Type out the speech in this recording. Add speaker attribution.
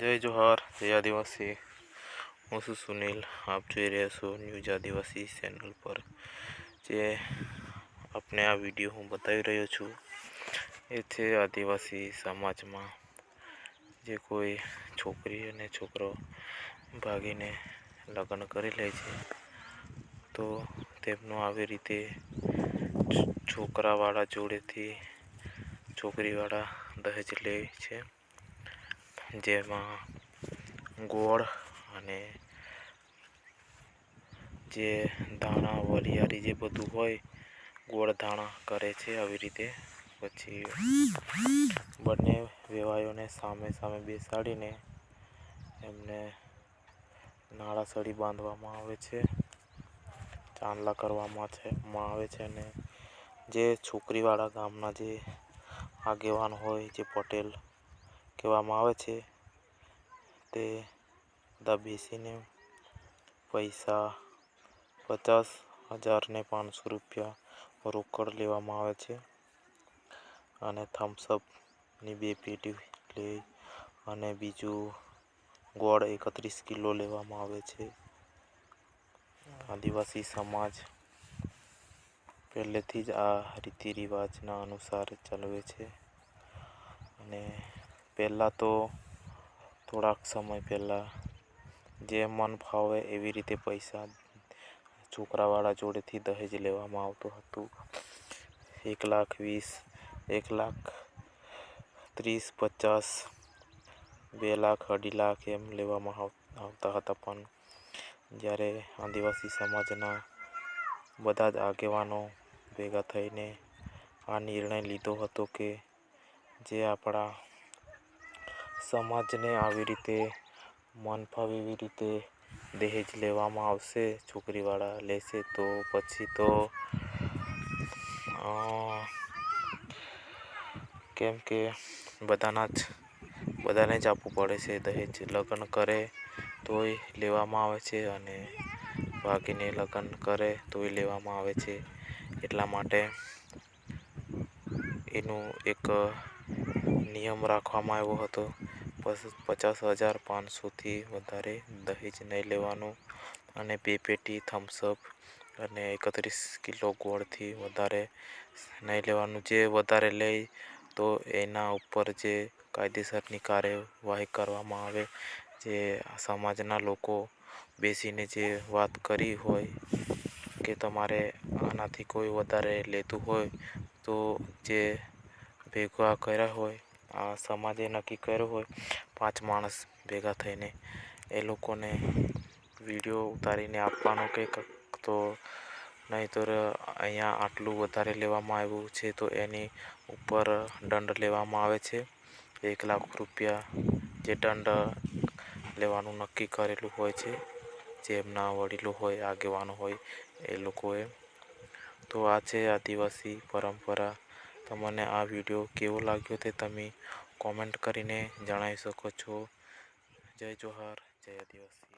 Speaker 1: જય જોહાર, જય આદિવાસી. હું છું સુનિલ, આપ જોઈ રહ્યા છો ન્યૂઝ આદિવાસી ચેનલ પર. જે આપને આ વીડિયો હું બતાવી રહ્યો છું, એ છે આદિવાસી સમાજમાં જે કોઈ છોકરી અને છોકરો ભાગીને લગ્ન કરી લે છે, તો તેમનું આવી રીતે છોકરાવાળા જોડેથી છોકરીવાળા દહેજ લે છે. જેમાં ગોળ અને જે ધાણા, વરિયાળી જે બધું હોય, ગોળ ધાણા કરે છે આવી રીતે. પછી બંને વેવાયોને સામે સામે બેસાડીને એમને નાળાસળી બાંધવામાં આવે છે, ચાંદલા કરવામાં છે આવે છે અને જે છોકરીવાળા ગામના જે આગેવાન હોય, જે પટેલ કહેવામાં આવે છે, તે બધા બેસીને પૈસા પચાસ હજારને પાંચસો રૂપિયા રોકડ લેવામાં આવે છે અને થમ્સઅપની બે પેટી લે અને બીજું ગોળ એકત્રીસ કિલો લેવામાં આવે છે. આદિવાસી સમાજ પહેલેથી જ આ રીતિ રિવાજના અનુસાર ચલાવે છે અને પહેલાં તો થોડાક સમય પહેલાં જે મન ફાવે એવી રીતે પૈસા છોકરાવાળા જોડેથી દહેજ લેવામાં આવતું હતું. એક લાખ વીસ, એક લાખ ત્રીસ, પચાસ, બે લાખ, અઢી લાખ એમ લેવામાં આવતા હતા. પણ જ્યારે આદિવાસી સમાજના બધા જ આગેવાનો ભેગા થઈને આ નિર્ણય લીધો હતો કે જે આપણા સમાજને આવી રીતે મન ફાવે એવી રીતે દહેજ લેવામાં આવશે? છોકરીવાળા લેશે તો પછી તો કેમ કે બધાના જ, બધાને જ આપવું પડે છે દહેજ. લગ્ન કરે તોય લેવામાં આવે છે અને ભાગીને લગ્ન કરે તોય લેવામાં આવે છે. એટલા માટે એનું એક નિયમ રાખવામાં આવ્યો હતો. પચાસ હજાર પાંચસોથી વધારે દહેજ નહીં લેવાનું અને બે પેટી થમ્સઅપ અને એકત્રીસ કિલો ગોળથી વધારે નહીં લેવાનું. જે વધારે લે તો એના ઉપર જે કાયદેસરની કાર્યવાહી કરવામાં આવે, જે સમાજના લોકો બેસીને જે વાત કરી હોય કે તમારે આનાથી કોઈ વધારે લેતું હોય તો જે ભેગા કર્યા હોય સમાજે નક્કી કર્યું હોય, પાંચ માણસ ભેગા થઈને એ લોકોને વીડિયો ઉતારીને આપવાનો કે તો નહીંતર અહીંયા આટલું વધારે લેવામાં આવ્યું છે તો એની ઉપર દંડ લેવામાં આવે છે. એક લાખ રૂપિયા જે દંડ લેવાનું નક્કી કરેલું હોય છે, જે એમના વડીલો હોય, આગેવાનો હોય, એ લોકોએ. તો આ છે આદિવાસી પરંપરા. તમને આ વીડિયો કેવો લાગ્યો તે તમે કોમેન્ટ કરીને જણાવી શકો છો. જય જોહાર, જય આદિવાસી.